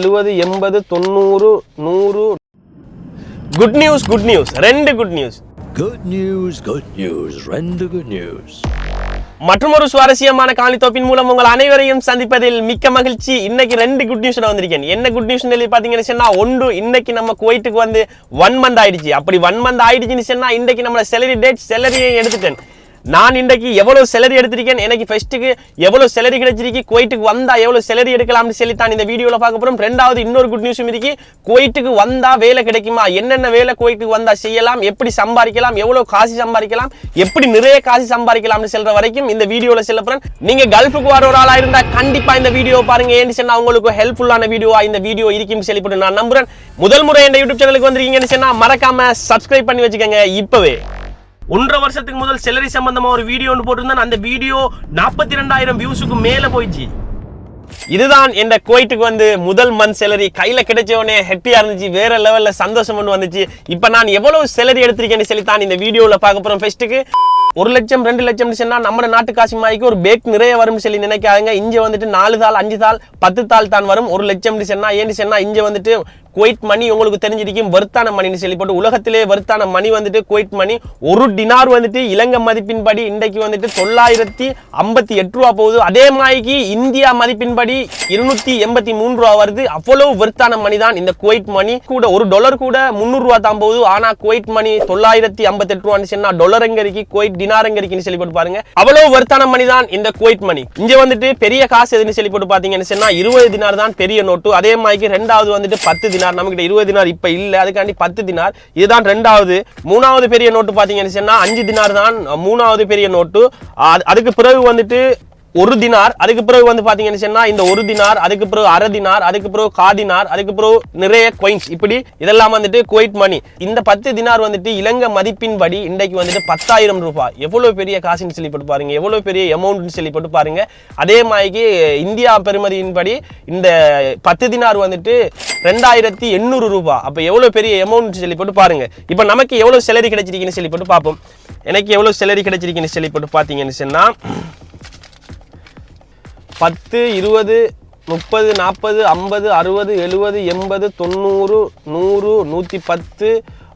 எழுபது எண்பது தொண்ணூறு நூறு. குட் நியூஸ் குட் நியூஸ் ரெண்டு good news Good news, good news, ரெண்டு good news. மற்றொரு சுவாரஸ்யமான காணொளி தொப்பின் மூலம் உங்கள் அனைவரையும் சந்திப்பதில் மிக்க மகிழ்ச்சி. இன்னைக்கு ரெண்டு குட் நியூஸ் வந்திருக்கேன். என்ன குட் நியூஸ் சொல்லி பாத்தீங்கன்னு சொன்னா ஒன்று இன்னைக்கு நம்ம குவைட்டுக்கு வந்து ஒன் மந்த் ஆயிடுச்சு. அப்படி ஒன் மந்த் ஆயிடுச்சுன்னு சொன்னா இன்னைக்கு நம்ம செலரி டேட் செலரியை எடுத்துட்டேன். நான் இன்றைக்கு எவ்வளோ செலரி எடுத்திருக்கேன்? எனக்கு ஃபர்ஸ்ட்டுக்கு எவ்வளோ செலரி கிடைச்சிருக்கு? குவைட்டுக்கு வந்தால் எவ்வளோ செலரி எடுக்கலாம்னு சொல்லி தான் இந்த வீடியோவில் பார்க்க போகிறோம் ரெண்டாவது இன்னொரு குட் நியூஸும் இருக்கு. குவைட்டுக்கு வந்தால் வேலை கிடைக்குமா? என்னென்ன வேலை குவைட்டுக்கு வந்தால் செய்யலாம்? எப்படி சம்பாதிக்கலாம்? எவ்வளோ காசு சம்பாதிக்கலாம்? எப்படி நிறைய காசு சம்பாதிக்கலாம்னு சொல்கிற வரைக்கும் இந்த வீடியோவில் செல்ல போகிறேன் நீங்கள் கல்ஃபுக்கு வர ஒரு ஆளாக இருந்தால் கண்டிப்பாக இந்த வீடியோ பாருங்க. ஏன்னு சொன்னால் உங்களுக்கு ஹெல்ப்ஃபுல்லான வீடியோவா இந்த வீடியோ இருக்கும் சொல்லி நான் நம்புகிறேன் முதல் முறை இந்த யூடியூப் சேனலுக்கு வந்திருக்கீங்கன்னு சொன்னால் மறக்காம சப்ஸ்கிரைப் பண்ணி வச்சுக்கோங்க. இப்போவே. ஒன்றரை வருஷத்துக்கு முதல் செலரி சம்பந்தமா ஒரு வீடியோ ஒன்று போட்டிருந்தேன். அந்த வீடியோ நாற்பத்தி ரெண்டாயிரம் வியூஸுக்கு மேல போயிடுச்சு. இதுதான் என் குவைட்டுக்கு வந்து முதல் மந்த் செலரி கையில கிடைச்ச உடனே ஹெப்பியா இருந்துச்சு. வேற லெவல்ல சந்தோஷம் ஒன்று வந்துச்சு. இப்ப நான் எவ்வளவு செலரி எடுத்திருக்கேன்னு சொல்லி தான் இந்த வீடியோல பார்க்க போறோம் ஃபெஸ்ட்டுக்கு ஒரு லட்சம் ரெண்டு லட்சம் சொன்னா நம்ம நாட்டு காசு மாய்க்கு ஒரு பேக் நிறைய வரும்னு சொல்லி நினைக்காதுங்க. இங்க வந்துட்டு நாலு தாள் அஞ்சு தாள் பத்து தாள் தான் வரும். ஒரு லட்சம் சொன்னா ஏன்னு சொன்னா இங்க வந்துட்டு குவைட் மணி உங்களுக்கு தெரிஞ்சிருக்கும். வருத்தான மணின்னு சொல்லி போட்டு உலகத்திலே வருத்தான மணி வந்துட்டு குவைட் மணி. ஒரு டினார் வந்துட்டு இலங்கை மதிப்பின்படி இன்றைக்கு வந்துட்டு தொள்ளாயிரத்தி ஐம்பத்தி எட்டு ரூபா போகுது. அதே மாதிரிக்கு இந்தியா மதிப்பின்படி இருநூத்தி எண்பத்தி மூணு ரூபா வருது. அவ்வளவு வருத்தான மணி தான் இந்த குவைட் மணி. கூட ஒரு டாலர் கூட முந்நூறு ரூபா தான் போகுது. ஆனா குவைட் மணி தொள்ளாயிரத்தி ஐம்பத்தி எட்டு ரூபான்னு சொன்னா டாலர் எங்க இருக்கு? குவைட் டினார் எங்க இருக்குன்னு சொல்லி போட்டு பாருங்க. அவ்வளவு வருத்தான மணி தான் இந்த குவைட் மணி. இங்க வந்துட்டு பெரிய காசு எதுன்னு சொல்லி போட்டு பாத்தீங்கன்னு சொன்னா இருபது தினார் தான் பெரிய நோட்டு. அதே மாதிரி ரெண்டாவது வந்துட்டு பத்து தினார் நம்மகிட்ட இருபது தினார் இப்ப இல்ல அதுக்காண்டி பத்து தினார். இதுதான் ரெண்டாவது. மூணாவது பெரிய நோட்டு பாத்தீங்கன்னு சொன்னா அஞ்சு தினார் தான் மூணாவது பெரிய நோட்டு. அது- அதுக்கு பிறகு வந்துட்டு ஒரு தினார் அதுக்கு பிறகு வந்து பாத்தீங்கன்னு சொன்னா இந்த ஒரு தினார் அதுக்கு பிறகு அரை தினார் அதுக்கு பிறகு காதினார் அதுக்கு பிறகு நிறைய கொயின்ஸ் இப்படி இதெல்லாம் வந்துட்டு குவைட் மணி இந்த பத்து தினார் வந்துட்டு இலங்கை மதிப்பின்படி இன்றைக்கு வந்துட்டு பத்தாயிரம் ரூபாய். எவ்வளவு பெரிய காசுன்னு சொல்லி போட்டு பாருங்க எவ்வளவு பெரிய அமௌண்ட்னு சொல்லி போட்டு பாருங்க. அதே மாதிரிக்கு இந்தியா பெருமதியின் படி இந்த பத்து தினார் வந்துட்டு ரெண்டாயிரத்தி எண்ணூறு ரூபா. அப்போ எவ்வளோ பெரிய அமௌண்ட் சொல்லி போட்டு பாருங்க. இப்போ நமக்கு எவ்வளோ சேலரி கிடைச்சிருக்குன்னு சொல்லி போட்டு பார்ப்போம். எனக்கு எவ்வளோ சேலரி கிடைச்சிருக்குன்னு சொல்லி போட்டு பார்த்தீங்கன்னு சொன்னால் பத்து இருபது முப்பது நாற்பது ஐம்பது அறுபது எழுபது எண்பது தொண்ணூறு நூறு நூற்றி பத்து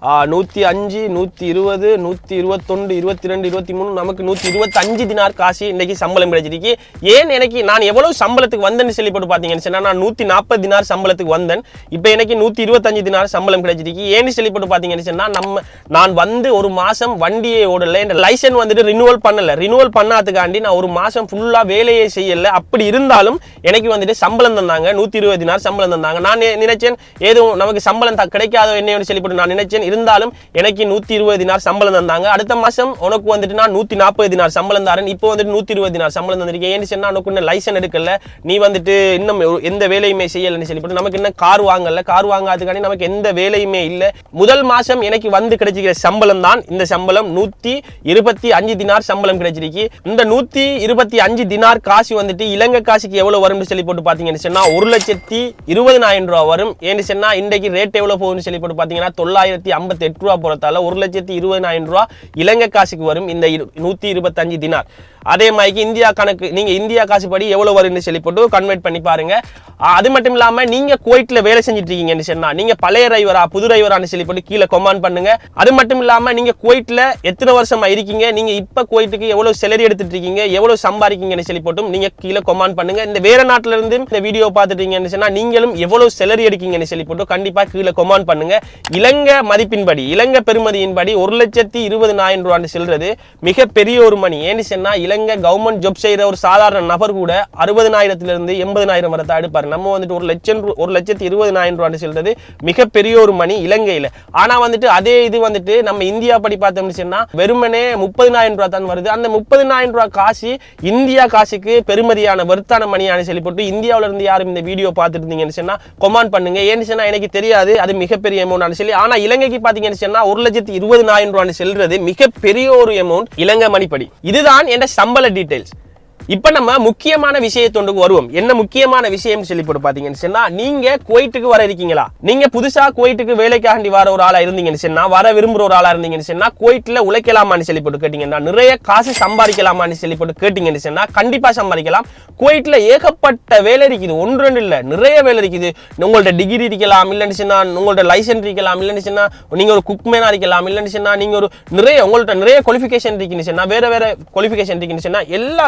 நூற்றி அஞ்சு நூற்றி இருபது நூற்றி இருபத்தொன்று இருபத்தி ரெண்டு இருபத்தி மூணு நமக்கு நூற்றி இருபத்தஞ்சு தினார் காசு இன்றைக்கி சம்பளம் கிடைச்சிருக்கு. ஏன் எனக்கு நான் எவ்வளோ சம்பளத்துக்கு வந்தேன்னு சொல்லி போட்டு பார்த்தீங்கன்னு சொன்னால் நான் நூற்றி நாற்பது தினார் சம்பளத்துக்கு வந்தேன். இப்போ எனக்கு நூற்றி இருபத்தஞ்சு தினார் சம்பளம் கிடைச்சிருக்கு. ஏன்னு சொல்லி போட்டு பார்த்தீங்கன்னு சொன்னால் நம்ம நான் வந்து ஒரு மாதம் வண்டியை ஓடலை என் லைசன் வந்துட்டு ரினுவல் பண்ணலை. ரினுவல் பண்ணாதுக்காண்டி நான் ஒரு மாதம் ஃபுல்லாக வேலையே செய்யலை. அப்படி இருந்தாலும் எனக்கு வந்துட்டு சம்பளம் தந்தாங்க நூற்றி இருபது தினார் சம்பளம் தந்தாங்க. நான் நினைச்சேன் ஏதும் நமக்கு சம்பளம் த- கிடைக்காதோ என்னன்னு சொல்லி போட்டு நான் நினைச்சேன் இருந்தாலும் எனக்கு நூற்றி இருபது தினார் சம்பளம் தந்தாங்க. அடுத்த மாசம் உனக்கு வந்துட்டு நான் நூத்தி நாற்பது தினார் சம்பளம் தரேன். இப்போ வந்துட்டு நூத்தி இருபது தினார் சம்பளம் தந்திருக்கேன். ஏன்னு சொன்னால் உனக்கு இன்னும் லைசன் எடுக்கல. நீ வந்துட்டு இன்னும் எந்த வேலையுமே செய்யலன்னு சொல்லி நமக்கு இன்னும் கார் வாங்கல. கார் வாங்காததுக்காண்டி நமக்கு எந்த வேலையுமே இல்ல. முதல் மாசம் எனக்கு வந்து கிடைச்சிக்கிற சம்பளம் தான் இந்த சம்பளம். நூத்தி இருபத்தி அஞ்சு தினார் சம்பளம் கிடைச்சிருக்கு. இந்த நூத்தி இருபத்தி அஞ்சு தினார் காசு வந்துட்டு இலங்கை காசுக்கு எவ்வளவு வரும்னு சொல்லி போட்டு பார்த்தீங்கன்னு சொன்னா ஒரு லட்சத்தி இருபதனாயிரம் ரூபாய் வரும். ஏன்னு சொன்னா இன்றைக்கு ரேட் எவ்வளவு போகும்னு சொல்லி போட்டு பாத்தீங்கன்னா தொள்ளாயிரத்தி ஐம்பத்தி எட்டு ரூபா போகிறதால ஒரு லட்சத்தி இருபதனாயிரம் ரூபா இலங்கை காசுக்கு வரும் இந்த இரு- நூத்தி இருபத்தஞ்சு தினார். அதே மாதிரி இந்தியா கணக்கு நீங்க இந்தியா காசு படி எவ்வளவு வரும்னு சொல்லி போட்டு கன்வெர்ட் பண்ணி பாருங்க. அது மட்டும் இல்லாம நீங்க குவைட்டில் வேலை செஞ்சுட்டு இருக்கீங்கன்னு சொன்னா நீங்க பழைய டிரைவரா புது ரைவரான்னு சொல்லி போட்டு கீழே கொமான் பண்ணுங்க. அது மட்டும் இல்லாம நீங்க குவைட்டில் எத்தனை வருஷமாக இருக்கீங்க நீங்க இப்போ குவைட்டுக்கு எவ்வளோ செலரி எடுத்துட்டு இருக்கீங்க எவ்வளோ சம்பாதிக்கீங்கன்னு சொல்லி போட்டும் நீங்க கீழே கொமான் பண்ணுங்க. இந்த வேறு நாட்டிலேருந்து இந்த வீடியோ பார்த்துட்டீங்கன்னு சொன்னா நீங்களும் எவ்வளவு செலரி எடுக்கீங்கன்னு சொல்லி போட்டு கண்டிப்பா கீழே கொமான் பண்ணுங்க. இலங்கை மதிப்பின்படி இலங்கை பெருமதியின்படி ஒரு லட்சத்தி இருபதினாயிரம் ரூபான்னு சொல்றது மிகப்பெரிய ஒரு மணி. ஏன்னு சொன்னால் இலங்கை கவர்மெண்ட் ஜாப் செய்கிற ஒரு சாதாரண நபர் கூட அறுபதனாயிரத்துல எண்பதினாயிரம் வரை தான் எடுப்பார். நம்ம வந்துட்டு ஒரு லட்சம் ரூ- ஒரு லட்சத்தி இருபதினாயிரம் ரூபான்னு செல்றது மிகப்பெரிய ஒரு மணி இலங்கையில். ஆனால் வந்துட்டு அதே இது வந்துட்டு நம்ம இந்தியா படி பார்த்தோம்னு சொன்னால் வெறுமனே முப்பதினாயிரம் ரூபா தான் வருது. அந்த முப்பதினாயிரம் ரூபா காசு இந்தியா காசுக்கு பெருமதியான வருத்தான மணியான சொல்லி போட்டு இந்தியாவில் இருந்து யாரும் இந்த வீடியோ பார்த்துருந்தீங்கன்னு சொன்னால் கொமாண்ட் பண்ணுங்க. ஏன்னு சொன்னால் எனக்கு தெரியாது. அது மிகப்பெரிய அமௌண்ட் சொல்லி ஆனால் இலங்கைக்கு பாத்தீங்கன்னு சொன்னா ஒரு லட்சத்தி இருபதனாயிரம் ரூபான்னு செல்றது மிகப்பெரிய ஒரு அமௌண்ட் இலங்கை மணிப்படி இதுதான் என் சம்பள டீடைல்ஸ் இப்போ நம்ம முக்கியமான விஷயத்தொண்டுக்கு வருவோம். என்ன முக்கியமான விஷயம் சொல்லி போட்டு பார்த்தீங்கன்னு சொன்னா நீங்க குவைட்டுக்கு வர இருக்கீங்களா? நீங்க புதுசாக குவைட்டுக்கு வேலைக்காண்டி வர ஒரு ஆளாக இருந்தீங்கன்னு சொன்னால் வர விரும்புகிற ஒரு ஆளாக இருந்தீங்கன்னு சொன்னால் குவைட்டில் உழைக்கலாமான்னு சொல்லி போட்டு கேட்டீங்கன்னா நிறைய காசு சம்பாதிக்கலாமான்னு சொல்லி போட்டு கேட்டிங்கன்னு சொன்னா கண்டிப்பாக சம்பாதிக்கலாம். குவைட்டில் ஏகப்பட்ட வேலை இருக்குது. ஒன்று ரெண்டு இல்லை நிறைய வேலை இருக்குது. உங்கள்ட்ட டிகிரி இருக்கலாம் இல்லைன்னு சொன்னா உங்கள்ட்ட லைசன்ஸ் இருக்கலாம் இல்லைன்னு சொன்னா நீங்க ஒரு குக்மேனா இருக்கலாம் இல்லைன்னு சொன்னா நீங்க ஒரு நிறைய உங்கள்ட்ட நிறைய குவாலிஃபிகேஷன் இருக்குன்னு சொன்னா வேறு வேறு குவாலிஃபிகேஷன் இருக்குன்னு சொன்னா எல்லா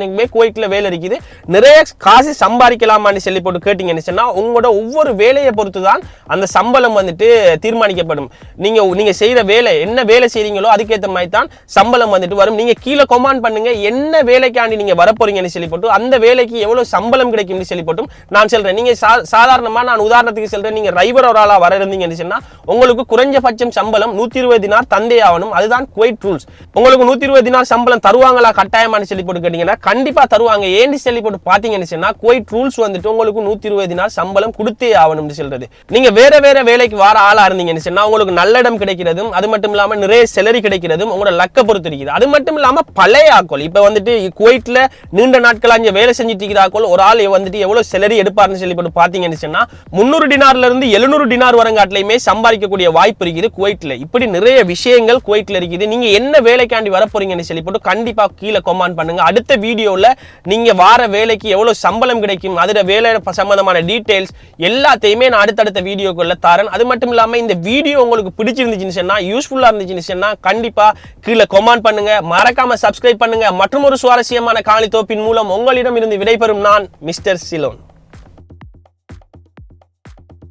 குவாலிஃபிகேஷனுக்குமே குவைட்டில் வேலை இருக்குது. நிறைய காசு சம்பாதிக்கலாமான்னு சொல்லி போட்டு கேட்டீங்கன்னு சொன்னா உங்களோட ஒவ்வொரு வேலையை பொறுத்து தான் அந்த சம்பளம் வந்துட்டு தீர்மானிக்கப்படும். நீங்க நீங்கள் செய்யற வேலை என்ன வேலை செய்கிறீங்களோ அதுக்கேற்ற மாதிரி தான் சம்பளம் வந்துட்டு வரும். நீங்கள் கீழே கொமாண்ட் பண்ணுங்கள் என்ன வேலைக்காண்டி நீங்க வரப்போறீங்கன்னு சொல்லி போட்டு அந்த வேலைக்கு எவ்வளவு சம்பளம் கிடைக்கும்னு சொல்லி போட்டும் நான் சொல்கிறேன் நீங்க சா- சாதாரணமா நான் உதாரணத்துக்கு சொல்கிறேன் நீங்க டிரைவர் ஒரு ஆளா வர இருந்தீங்கன்னு சொன்னா உங்களுக்கு குறைஞ்சபட்சம் சம்பளம் நூத்தி இருபது தினார் தந்தை ஆகணும். அதுதான் குவைட் ரூல்ஸ் உங்களுக்கு நூத்தி இருபது தினார் சம்பளம் தருவாங்களா கட்டாயமானு சொல்லி போட்டு கேட்டீங்கன்னா கண்டிப்பாக தருவாங்க. ஏன்னு சொல்லி போட்டு பார்த்தீங்கன்னு சொன்னால் குவைட் ரூல்ஸ் வந்துட்டு உங்களுக்கு நூற்றி இருபது நாள் சம்பளம் கொடுத்தே ஆகணும்னு சொல்றது. நீங்க வேறு வேற வேலைக்கு வர ஆளாக இருந்தீங்கன்னு சொன்னா உங்களுக்கு நல்ல இடம் கிடைக்கிறதும் அது மட்டும் இல்லாமல் நிறைய செலரி கிடைக்கிறதும் உங்களோட லக்க பொறுத்து இருக்குது. அது மட்டும் இல்லாமல் பழைய ஆக்கோல் இப்போ வந்துட்டு குவைட்டில் நீண்ட நாட்களாக இங்கே வேலை செஞ்சுட்டு இருக்கிற ஆக்கோல் ஒரு ஆள் வந்துட்டு எவ்வளோ செலரி எடுப்பார்னு சொல்லி போட்டு பார்த்தீங்கன்னு சொன்னால் முந்நூறு டினார்லேருந்து எழுநூறு டினார் வரங்காட்டிலையுமே சம்பாதிக்கக்கூடிய வாய்ப்பு இருக்குது குவைட்டில் இப்படி நிறைய விஷயங்கள் குவைட்டில் இருக்குது. நீங்க என்ன வேலைக்காண்டி வர போறீங்கன்னு சொல்லி போட்டு கண்டிப்பாக கீழே கொமான் பண்ணுங்க. அடுத்த வீடியோல நீங்க வார வேலைக்கு எவ்வளவு சம்பளம் கிடைக்கும் அதுல வேலை சம்மந்தமான டீட்டெயில்ஸ் எல்லாத்தையுமே நான் அடுத்தடுத்த வீடியோக்குள்ள தரேன். அது மட்டும் இல்லாமல் இந்த வீடியோ உங்களுக்கு பிடிச்சிருந்துச்சுன்னு சொன்னா யூஸ்ஃபுல்லா இருந்துச்சுன்னு சொன்னா கண்டிப்பா கீழே கொமெண்ட் பண்ணுங்க. மறக்காம சப்ஸ்கிரைப் பண்ணுங்க. மற்றும் ஒரு சுவாரஸ்யமான காலி தோப்பின் மூலம் உங்களிடம் இருந்து விடைபெறும் நான் மிஸ்டர் சிலோன்.